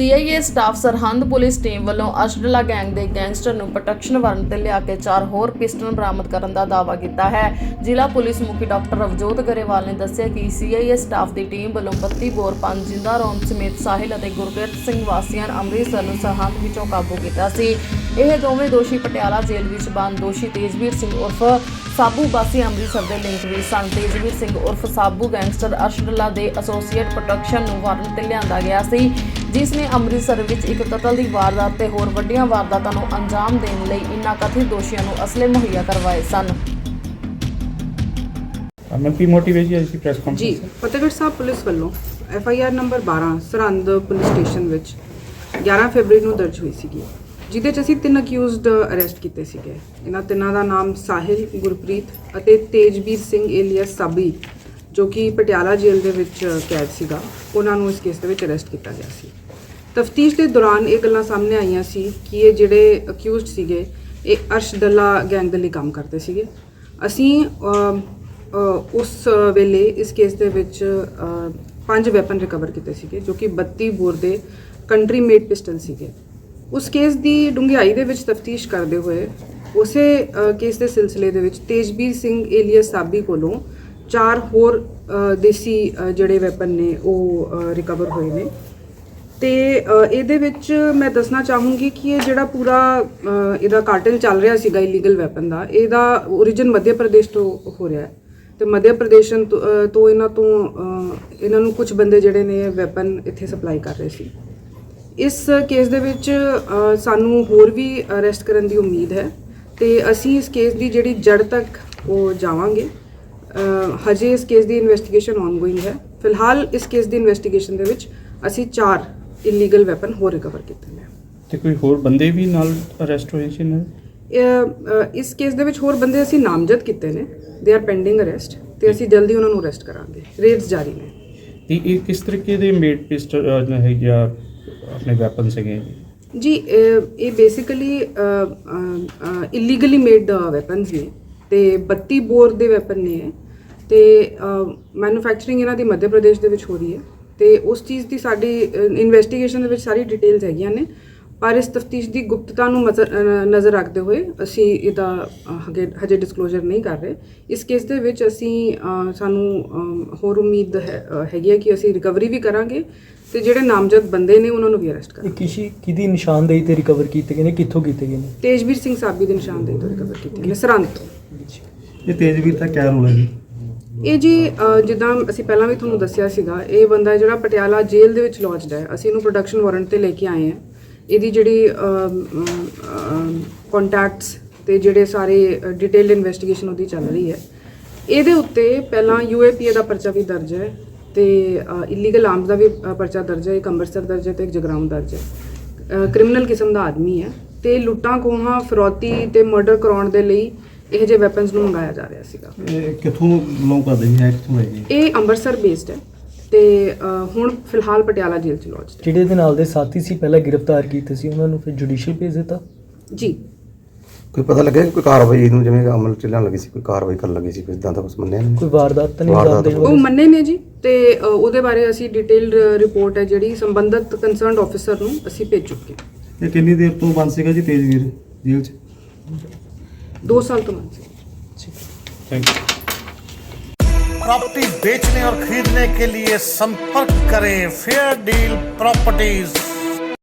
CIA staff Sirhind police team ਵੱਲੋਂ ਅਸ਼ਡਲਾ gang ਦੇ gangster ਨੂੰ ਪ੍ਰੋਟੈਕਸ਼ਨ ਵਾਰੰਟ ਤੇ ਲਿਆ ਕੇ ਚਾਰ ਹੋਰ ਪਿਸਟਲ ਬਰਾਮਦ ਕਰਨ ਦਾ ਦਾਅਵਾ ਕੀਤਾ ਹੈ। ਜ਼ਿਲ੍ਹਾ ਪੁਲਿਸ ਮੁਖੀ ਡਾਕਟਰ ਰਵਜੋਤ ਗਰੇਵਾਲ ਨੇ ਦੱਸਿਆ ਕਿ ਸੀਆਈਏ ਸਟਾਫ ਦੀ ਟੀਮ ਵੱਲੋਂ 32 ਬੋਰ ਪੰਜ ਜਿੰਦਾ ਰੌਂਦ ਸਮੇਤ ਸਾਹਿਲ ਅਤੇ ਗੁਰਕਿਰਤ ਸਿੰਘ ਵਾਸੀਆਂ ਅੰਮ੍ਰਿਤਸਰ ਨੂੰ ਸਰਹੰਦ ਵਿੱਚੋਂ ਕਾਬੂ ਕੀਤਾ ਸੀ। ਇਹ ਦੋਵੇਂ ਦੋਸ਼ੀ ਪਟਿਆਲਾ ਜੇਲ੍ਹ ਵਿੱਚ ਬੰਦ। ਦੋਸ਼ੀ ਤੇਜਵੀਰ ਸਿੰਘ ਉਰਫ ਸਾਬੂ ਵਾਸੀ ਅੰਮ੍ਰਿਤਸਰ ਦੇ ਲਿੰਕ ਵੀ ਸਨ। ਤੇਜਵੀਰ ਸਿੰਘ ਉਰਫ ਸਾਬੂ ਗੈਂਗਸਟਰ ਅਰਸ਼ਦੁੱਲਾ ਦੇ ਐਸੋਸੀਏਟ ਪ੍ਰੋਟੈਕਸ਼ਨ ਨੂੰ ਵਾਰੰਟ ਤੇ ਲਿਆਂਦਾ ਗਿਆ ਸੀ। ਜਿਸ ਨੇ ਅੰਮ੍ਰਿਤਸਰ ਵਿੱਚ ਇੱਕ ਕਤਲ ਦੀ ਵਾਰਦਾਤ ਤੇ ਹੋਰ ਵੱਡੀਆਂ ਵਾਰਦਾਤਾਂ ਨੂੰ ਅੰਜਾਮ ਦੇਣ ਲਈ ਇਨ੍ਹਾਂ ਕਥਿਤ ਦੋਸ਼ੀਆਂ ਨੂੰ ਅਸਲੇ ਮੁਹੱਈਆ ਕਰਵਾਏ ਸਨ। ਮੈਂ ਕੀ ਮੋਟੀਵੇਸ਼ਨ ਹੈ ਇਸ ਪ੍ਰੈਸ ਜੀ ਕਾਨਫਰੰਸ ਫਤਿਹਗੜ੍ਹ ਸਾਹਿਬ ਪੁਲਿਸ ਵੱਲੋਂ F I R number 12 Sirhind police station ਵਿੱਚ 11 ਫਰਵਰੀ ਨੂੰ ਦਰਜ ਹੋਈ ਸੀਗੀ ਜਿਹਦੇ 'ਚ ਅਸੀਂ ਤਿੰਨ ਅਕਿਊਜ਼ਡ ਅਰੈਸਟ ਕੀਤੇ ਸੀਗੇ। ਇਹਨਾਂ ਤਿੰਨਾਂ ਦਾ ਨਾਮ ਸਾਹਿਲ ਗੁਰਪ੍ਰੀਤ ਅਤੇ ਤੇਜਵੀਰ ਸਿੰਘ ਏਲੀਅਸ ਸਾਬੀ ਜੋ ਕਿ ਪਟਿਆਲਾ ਜੇਲ੍ਹ ਦੇ ਵਿੱਚ ਕੈਦ ਸੀਗਾ, ਉਹਨਾਂ ਨੂੰ ਇਸ ਕੇਸ ਦੇ ਵਿੱਚ ਅਰੈਸਟ ਕੀਤਾ ਗਿਆ ਸੀ। ਤਫਤੀਸ਼ ਦੇ ਦੌਰਾਨ ਇਹ ਗੱਲਾਂ ਸਾਹਮਣੇ ਆਈਆਂ ਸੀ ਕਿ ਇਹ ਜਿਹੜੇ ਅਕਿਊਜ਼ਡ ਸੀਗੇ, ਇਹ ਅਰਸ਼ ਅਰਸ਼ਦਲਾ ਗੈਂਗ ਦੇ ਲਈ ਕੰਮ ਕਰਦੇ ਸੀਗੇ। ਅਸੀਂ ਉਸ ਵੇਲੇ ਇਸ ਕੇਸ ਦੇ ਵਿੱਚ ਪੰਜ ਵੈਪਨ ਰਿਕਵਰ ਕੀਤੇ ਸੀਗੇ, ਜੋ ਕਿ 32 ਬੋਰ ਦੇ ਕੰਟਰੀ ਮੇਡ ਪਿਸਟਲ ਸੀਗੇ। ਉਸ ਕੇਸ ਦੀ ਡੂੰਘਾਈ ਦੇ ਵਿੱਚ ਤਫਤੀਸ਼ ਕਰਦੇ ਹੋਏ, ਉਸੇ ਕੇਸ ਦੇ ਸਿਲਸਿਲੇ ਦੇ ਵਿੱਚ ਤੇਜਬੀਰ ਸਿੰਘ ਏਲੀਅਸ ਸਾਬੀ ਕੋਲੋਂ ਚਾਰ ਹੋਰ ਦੇਸੀ ਜਿਹੜੇ ਵੈਪਨ ਨੇ, ਉਹ ਰਿਕਵਰ ਹੋਏ ਨੇ। ਤੇ ਇਹਦੇ ਵਿੱਚ ਮੈਂ ਦੱਸਣਾ ਚਾਹੂੰਗੀ ਕਿ ਇਹ ਜਿਹੜਾ ਪੂਰਾ ਇਹਦਾ ਕਾਰਟਲ ਚੱਲ ਰਿਹਾ ਸੀਗਾ ਇਲੀਗਲ ਵੈਪਨ ਦਾ, ਇਹਦਾ origin ਮੱਧ ਪ੍ਰਦੇਸ਼ ਤੋਂ ਹੋ ਰਿਹਾ ਹੈ। ਤੇ ਮੱਧ ਪ੍ਰਦੇਸ਼ ਤੋਂ ਇਹਨਾਂ ਤੋਂ ਇਹਨਾਂ ਨੂੰ ਕੁਝ ਬੰਦੇ ਜਿਹੜੇ ਨੇ ਵੈਪਨ ਇੱਥੇ ਸਪਲਾਈ ਕਰ ਰਹੇ ਸੀ। ਇਸ ਕੇਸ ਦੇ ਵਿੱਚ ਸਾਨੂੰ ਹੋਰ ਵੀ ਅਰੈਸਟ ਕਰਨ ਦੀ ਉਮੀਦ ਹੈ ਤੇ ਅਸੀਂ ਇਸ ਕੇਸ ਦੀ ਜਿਹੜੀ ਜੜ ਤੱਕ ਉਹ ਜਾਵਾਂਗੇ। ਹਜੇ ਇਸ ਕੇਸ ਦੀ ਇਨਵੈਸਟੀਗੇਸ਼ਨ ਆਨਗੋਇੰਗ ਹੈ। ਫਿਲਹਾਲ ਇਸ ਕੇਸ ਦੀ ਇਨਵੈਸਟੀਗੇਸ਼ਨ ਦੇ ਵਿੱਚ ਅਸੀਂ ਚਾਰ ਇਲੀਗਲ ਵੈਪਨ ਹੋਰ ਰਿਕਵਰ ਕੀਤੇ ਨੇ। ਤੇ ਕੋਈ ਹੋਰ ਬੰਦੇ ਵੀ ਨਾਲ ਅਰੈਸਟ ਹੋਏ ਸੀ ਅ, ਇਸ ਕੇਸ ਦੇ ਵਿੱਚ ਹੋਰ ਬੰਦੇ ਅਸੀਂ ਨਾਮਜ਼ਦ ਕੀਤੇ ਨੇ। ਦੇ ਆਰ ਪੈਂਡਿੰਗ ਅਰੈਸਟ ਤੇ ਅਸੀਂ ਜਲਦੀ ਉਹਨਾਂ ਨੂੰ ਅਰੈਸਟ ਕਰਾਂਗੇ। ਰੇਡਸ ਜਾਰੀ ਨੇ। ਤੇ ਇਹ ਕਿਸ ਤਰੀਕੇ ਦੇ ਮੇਡ ਪਿਸਟਲ ਹੈ ਜਾਂ ਆਪਣੇ ਵੈਪਨ ਸੀਗੇ ਜੀ ਇਹ- ਬੇਸਿਕਲੀ ਇਲੀਗਲੀ ਮੇਡ ਵੈਪਨਸ ਨੇ ਤੇ 32 ਬੋਰ ਦੇ ਵੈਪਨ ਨੇ ਤੇ ਮੈਨੂਫੈਕਚਰਿੰਗ ਇਹਨਾਂ ਦੀ ਮੱਧ ਪ੍ਰਦੇਸ਼ ਦੇ ਵਿੱਚ ਹੋ ਰਹੀ ਹੈ ਤੇ ਉਸ ਚੀਜ਼ ਦੀ ਸਾਡੀ ਇਨਵੈਸਟੀਗੇਸ਼ਨ ਦੇ ਵਿੱਚ ਸਾਰੀ ਡਿਟੇਲਸ ਹੈਗੀਆਂ ਨੇ। ਪਰ ਇਸ ਤਫਤੀਸ਼ ਦੀ ਗੁਪਤਤਾ ਨੂੰ ਨਜ਼ਰ ਰੱਖਦੇ ਹੋਏ ਅਸੀਂ ਇਹਦਾ ਹਜੇ ਡਿਸਕਲੋਜ਼ਰ ਨਹੀਂ ਕਰ ਰਹੇ। ਇਸ ਕੇਸ ਦੇ ਵਿੱਚ ਅਸੀਂ ਸਾਨੂੰ ਹੋਰ ਉਮੀਦ ਹੈਗੀ ਹੈ ਕਿ ਅਸੀਂ ਰਿਕਵਰੀ ਵੀ ਕਰਾਂਗੇ ਤੇ ਜਿਹੜੇ ਨਾਮਜ਼ਦ ਬੰਦੇ ਨੇ ਉਹਨਾਂ ਨੂੰ ਵੀ ਅਰੈਸਟ ਕਰਾਂਗੇ। ਕਿਸ਼ੀ ਕਿਹਦੀ ਨਿਸ਼ਾਨਦੇਹੀ ਤੇ ਰਿਕਵਰ ਕੀਤੇ ਗਏ ਨੇ? ਕਿੱਥੋਂ ਕੀਤੇ ਗਏ ਨੇ? ਤੇਜਵੀਰ ਸਿੰਘ ਸਾਬੀ ਦੇ ਨਿਸ਼ਾਨਦੇਹੀ ਤੋਂ ਰਿਕਵਰ ਕੀਤੇ ਨੇ ਸਰਹੰਦ ਤੋਂ। ਇਹ ਤੇਜਵੀਰ ਦਾ ਕਿਆ ਰੋਲ ਹੈ ਜੀ? ਇਹ ਜੀ ਜਿੱਦਾਂ ਅਸੀਂ ਪਹਿਲਾਂ ਵੀ ਤੁਹਾਨੂੰ ਦੱਸਿਆ ਸੀਗਾ, ਇਹ ਬੰਦਾ ਜਿਹੜਾ ਪਟਿਆਲਾ ਜੇਲ੍ਹ ਦੇ ਵਿੱਚ ਲੌਜਡ ਹੈ, ਅਸੀਂ ਇਹਨੂੰ ਪ੍ਰੋਡਕਸ਼ਨ ਵਾਰੰਟ ਤੇ ਲੈ ਕੇ ਆਏ ਹਾਂ। ਇਹਦੀ ਜਿਹੜੀ ਕੰਟੈਕਟਸ ਤੇ ਜਿਹੜੇ ਸਾਰੇ ਡਿਟੇਲਡ ਇਨਵੈਸਟੀਗੇਸ਼ਨ ਉਹਦੀ ਚੱਲ ਰਹੀ ਹੈ। ਇਹਦੇ ਉੱਤੇ ਪਹਿਲਾਂ ਯੂਏਪੀਏ ਦਾ ਪਰਚਾ ਵੀ ਦਰਜ ਹੈ ਤੇ ਇਲੀਗਲ ਆਰਮਸ ਦਾ ਵੀ ਪਰਚਾ ਦਰਜ ਹੈ, ਇੱਕ ਅੰਮ੍ਰਿਤਸਰ ਦਰਜ ਹੈ ਤੇ ਇੱਕ ਜਗਰਾਉਂ ਦਰਜ ਹੈ। ਕ੍ਰਿਮੀਨਲ ਕਿਸਮ ਦਾ ਆਦਮੀ ਹੈ ਤੇ ਲੁੱਟਾਂ ਖੋਹਾਂ ਫਰੋਤੀ ਤੇ ਮਰਡਰ ਕਰਾਉਣ ਦੇ ਲਈ ਇਹ ਜਿਹੇ ਵੈਪਨਸ ਨੂੰ ਮੰਗਾਇਆ ਜਾ ਰਿਹਾ ਸੀਗਾ। ਇਹ ਕਿੱਥੋਂ ਬਿਲੋਂਗ ਕਰਦੇ ਜੀ ਹੈ ਕਿੱਥੋਂ ਹੈ ਜੀ ਇਹ ਅੰਮ੍ਰਿਤਸਰ ਬੇਸਡ ਹੈ। ਤੇ ਅ, ਹੁਣ ਫਿਲਹਾਲ ਪਟਿਆਲਾ ਜੇਲ੍ਹ ਚ ਲੌਜਡ ਹੈ। ਜਿਹੜੇ ਦੇ ਨਾਲ ਦੇ ਸਾਥੀ ਸੀ ਪਹਿਲਾਂ ਗ੍ਰਿਫਤਾਰ ਕੀਤੇ ਸੀ ਉਹਨਾਂ ਨੂੰ ਫਿਰ ਜੁਡੀਸ਼ੀਅਲ ਭੇਜ ਦਿੱਤਾ? ਜੀ। ਕੋਈ ਪਤਾ ਲੱਗਿਆ ਕਿ ਕੋਈ ਕਾਰਵਾਈ ਇਹਨੂੰ ਜਿਵੇਂ ਅਮਲ ਚੱਲਣ ਲੱਗੀ ਸੀ ਕੋਈ ਕਾਰਵਾਈ ਕਰਨ ਲੱਗੀ ਸੀ ਕੋਈ ਇਦਾਂ ਦਾ ਕੁਝ ਮੰਨਿਆ ਨਹੀਂ? ਕੋਈ ਵਾਰਦਾਤ ਤਾਂ ਨਹੀਂ ਵਾਰਦਾਤ ਜਾਣਦੇ ਉਹ ਮੰਨੇ ਨੇ ਜੀ ਤੇ ਅ, ਉਹਦੇ ਬਾਰੇ ਅਸੀਂ ਡਿਟੇਲਡ ਰਿਪੋਰਟ ਹੈ ਜਿਹੜੀ ਸੰਬੰਧਤ ਕੰਸਰਨਡ ਆਫੀਸਰ ਨੂੰ ਅਸੀਂ ਭੇਜ ਚੁੱਕੇ ਹਾਂ। ਇਹ ਕਿੰਨੀ ਦੇਰ ਤੋਂ ਬੰਦ ਸੀਗਾ ਜੀ ਤੇਜਵੀਰ ਜੇਲ੍ਹ 'ਚ? 2 साल का मंजिल थैंक यू प्रॉपर्टी बेचने और खरीदने के लिए संपर्क करें फेयर डील प्रॉपर्टीज